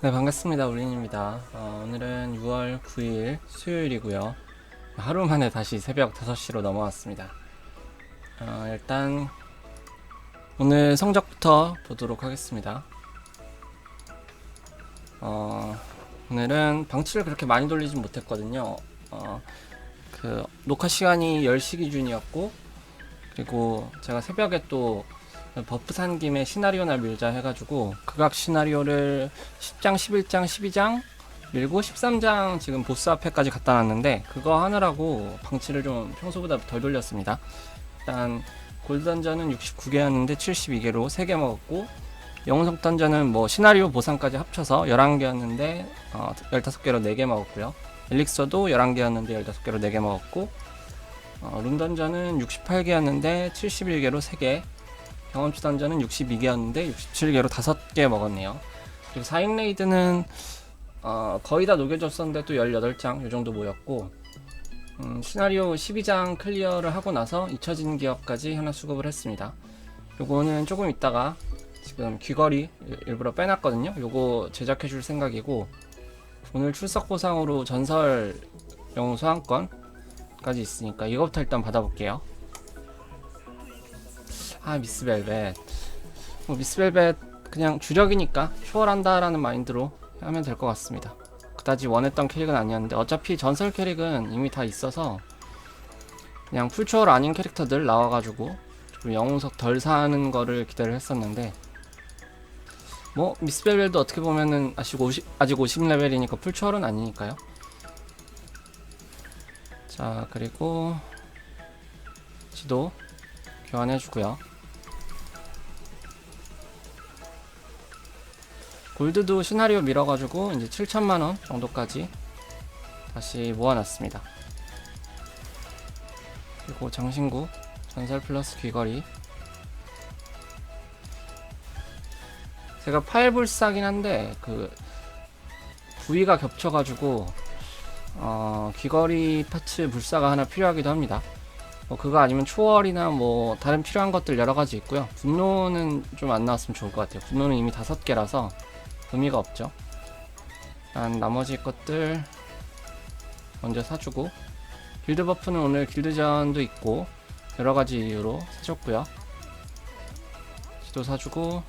네, 반갑습니다. 우린입니다. 어, 오늘은 6월 9일 수요일이고요. 하루 만에 다시 새벽 5시로 넘어왔습니다. 어, 일단 오늘 성적부터 보도록 하겠습니다. 어, 오늘은 방치를 그렇게 많이 돌리진 못했거든요. 어, 그 녹화 시간이 10시 기준이었고 그리고 제가 새벽에 또 버프 산 김에 시나리오나 밀자 해가지고 극악 시나리오를 10장, 11장, 12장 밀고 13장 지금 보스 앞에까지 갖다 놨는데 그거 하느라고 방치를 좀 평소보다 덜 돌렸습니다. 일단 골드 던전은 69개였는데 72개로 3개 먹었고 영웅석 던전은 뭐 시나리오 보상까지 합쳐서 11개였는데 어, 15개로 4개 먹었고요. 엘릭서도 11개였는데 15개로 4개 먹었고 어, 룸 던전은 68개였는데 71개로 3개 경험치 던전은 62개였는데 67개로 5개 먹었네요. 그리고 4인 레이드는 어, 거의 다 녹여줬었는데 또 18장 요 정도 모였고 음, 시나리오 12장 클리어를 하고 나서 잊혀진 기억까지 하나 수급을 했습니다. 요거는 조금 있다가 지금 귀걸이 일- 일부러 빼놨거든요. 요거 제작해 줄 생각이고 오늘 출석 보상으로 전설 영웅 소환권까지 있으니까 이거부터 일단 받아볼게요. 아 미스벨벳. 뭐 미스벨벳 그냥 주력이니까 초월한다라는 마인드로 하면 될 것 같습니다. 그다지 원했던 캐릭은 아니었는데 어차피 전설 캐릭은 이미 다 있어서 그냥 풀초월 아닌 캐릭터들 나와가지고 좀 영웅석 덜 사는 거를 기대를 했었는데 뭐 미스벨벳도 어떻게 보면은 아직 50, 아직 50레벨이니까 풀초월은 아니니까요. 자 그리고 지도 교환해주고요 골드도 시나리오 밀어가지고 이제 7천만원 정도까지 다시 모아놨습니다. 그리고 장신구 전설 플러스 귀걸이 제가 파일불사긴 한데 그 부위가 겹쳐가지고 어, 귀걸이 파츠 불사가 하나 필요하기도 합니다. 뭐 그거 아니면 초월이나 뭐 다른 필요한 것들 여러 가지 있고요. 분노는 좀 안 나왔으면 좋을 것 같아요. 분노는 이미 다섯 개라서 의미가 없죠. 일단 나머지 것들 먼저 사주고 길드 버프는 오늘 길드전도 있고 여러 가지 이유로 사줬고요. 지도 사주고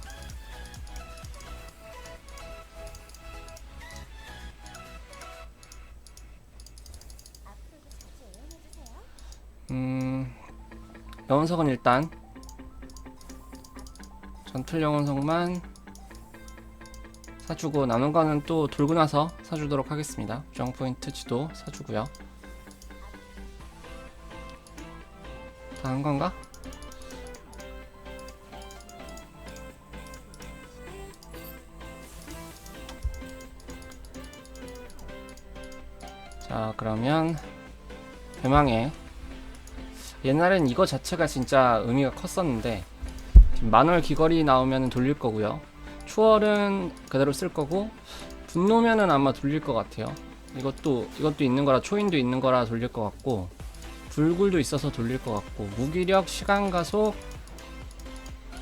음 영혼석은 일단 전틀 영혼석만 사주고 남은 거는 또 돌고 나서 사주도록 하겠습니다. 주장 포인트 지도 사주고요. 다 한 건가? 자 그러면 대망의 옛날엔 이거 자체가 진짜 의미가 컸었는데 만월 귀걸이 나오면 돌릴 거고요. 추월은 그대로 쓸 거고 분노면은 아마 돌릴 것 같아요. 이것도 이것도 있는 거라 초인도 있는 거라 돌릴 것 같고 불굴도 있어서 돌릴 것 같고 무기력, 시간 가속,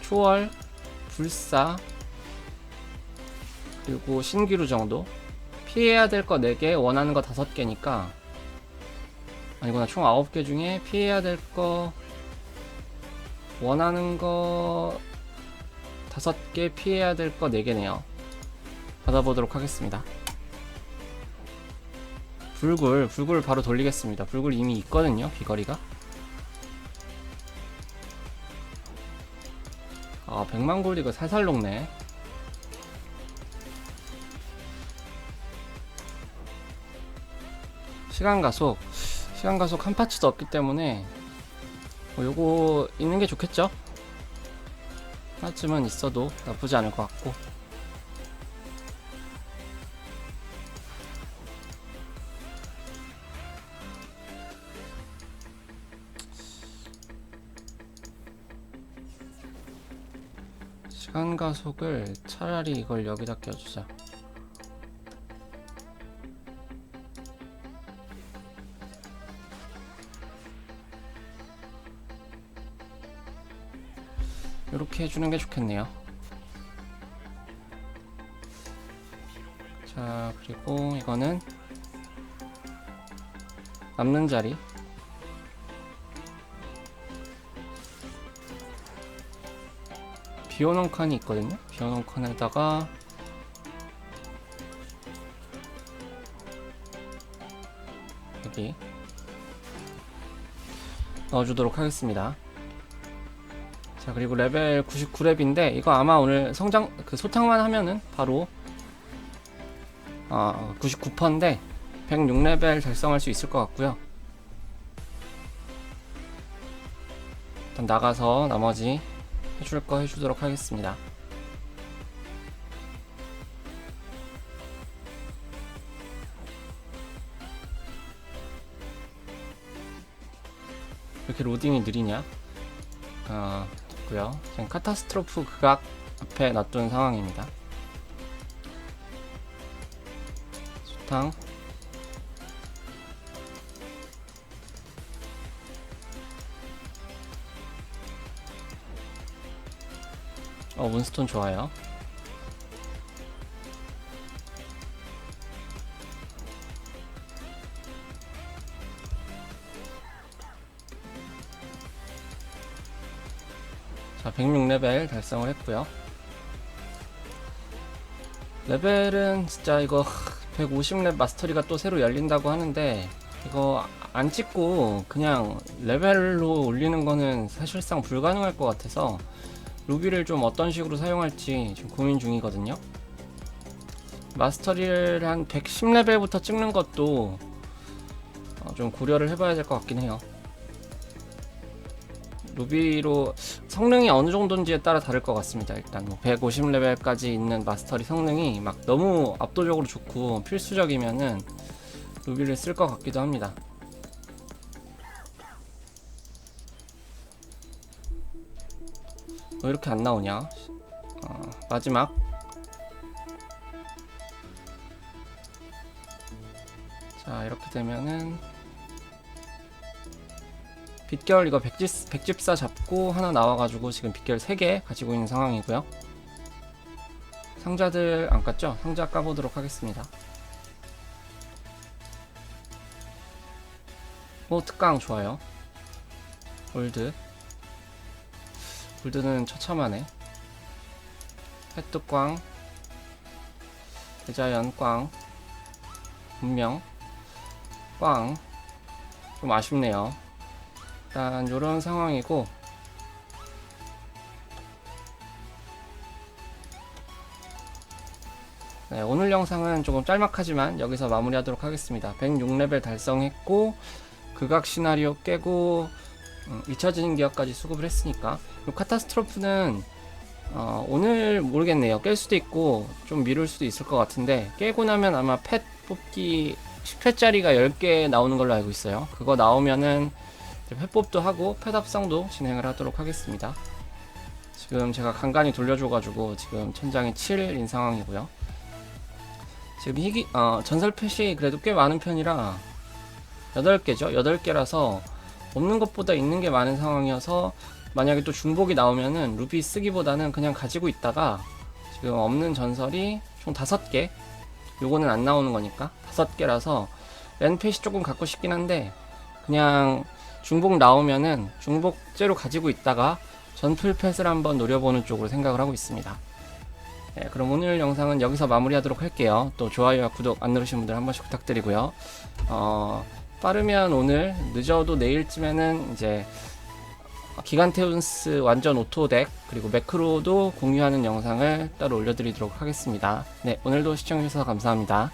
초월, 불사 그리고 신기루 정도 피해야 될 거 4개, 원하는 거 5개니까 아니구나 총 9개 중에 피해야 될 거 원하는 거 다섯 개 피해야 될 거 네 개네요. 받아보도록 하겠습니다. 불굴, 불굴 바로 돌리겠습니다. 불굴 이미 있거든요, 귀걸이가. 아, 100만 골드 이거 살살 녹네. 시간 가속, 시간 가속 한 파츠도 없기 때문에 뭐 요거 있는 게 좋겠죠? 하나쯤은 있어도 나쁘지 않을 것 같고. 시간 가속을 차라리 이걸 여기다 껴주자 이렇게 해주는 게 좋겠네요. 자 그리고 이거는 남는 자리. 비오는 칸이 있거든요. 비오는 칸에다가 여기 넣어주도록 하겠습니다 자 그리고 레벨 99렙인데 이거 아마 오늘 성장 그 소탕만 하면은 바로 아 99%인데 106레벨 달성할 수 있을 것 같고요. 일단 나가서 나머지 해줄 거 해주도록 하겠습니다. 왜 이렇게 로딩이 느리냐? 아 됐고요. 지금 카타스트로프 극악 앞에 놔둔 상황입니다. 수탕. 어 문스톤 좋아요 자 106레벨 달성을 했고요. 레벨은 진짜 이거 150렙 마스터리가 또 새로 열린다고 하는데 이거 안 찍고 그냥 레벨로 올리는 거는 사실상 불가능할 것 같아서 루비를 좀 어떤 식으로 사용할지 지금 고민 중이거든요. 마스터리를 한 110레벨부터 찍는 것도 어, 좀 고려를 해봐야 될 것 같긴 해요 루비로 성능이 어느 정도인지에 따라 다를 것 같습니다. 일단 뭐 150레벨까지 있는 마스터리 성능이 막 너무 압도적으로 좋고 필수적이면은 루비를 쓸 것 같기도 합니다. 왜 이렇게 안 나오냐? 어, 마지막 자 이렇게 되면은 빗결 이거 백집, 백집사 잡고 하나 나와가지고 지금 빗결 3개 가지고 있는 상황이고요. 상자들 안 깠죠? 상자 까보도록 하겠습니다. 오 특강 좋아요. 골드. 골드는 처참하네. 햇뚜꽝 대자연 꽝. 분명. 꽝 좀 아쉽네요 일단 이런 상황이고 네, 오늘 영상은 조금 짤막하지만 여기서 마무리하도록 하겠습니다. 106레벨 달성했고 극악 시나리오 깨고 음, 잊혀지는 기억까지 수급을 했으니까 이 카타스트로프는 어, 오늘 모르겠네요. 깰 수도 있고 좀 미룰 수도 있을 것 같은데 깨고 나면 아마 펫 뽑기 10회짜리가 10개 나오는 걸로 알고 있어요. 그거 나오면은 회법도 하고 펫 합성도 진행을 하도록 하겠습니다. 지금 제가 간간히 돌려줘가지고 지금 천장이 7인 상황이고요. 지금 희귀 어, 전설 펫이 그래도 꽤 많은 편이라 8개죠. 8개라서 없는 것보다 있는 게 많은 상황이어서 만약에 또 중복이 나오면은 루비 쓰기보다는 그냥 가지고 있다가 지금 없는 전설이 총 5개 요거는 안 나오는 거니까 5개라서 랜펫이 조금 갖고 싶긴 한데 그냥 중복 나오면은 중복제로 가지고 있다가 전풀펫을 한번 노려보는 쪽으로 생각을 하고 있습니다. 네, 그럼 오늘 영상은 여기서 마무리하도록 할게요. 또 좋아요와 구독 안 누르신 분들 한 번씩 부탁드리고요. 어, 빠르면 오늘, 늦어도 내일쯤에는 이제 기간테운스 완전 오토덱 그리고 매크로도 공유하는 영상을 따로 올려드리도록 하겠습니다. 네, 오늘도 시청해주셔서 감사합니다.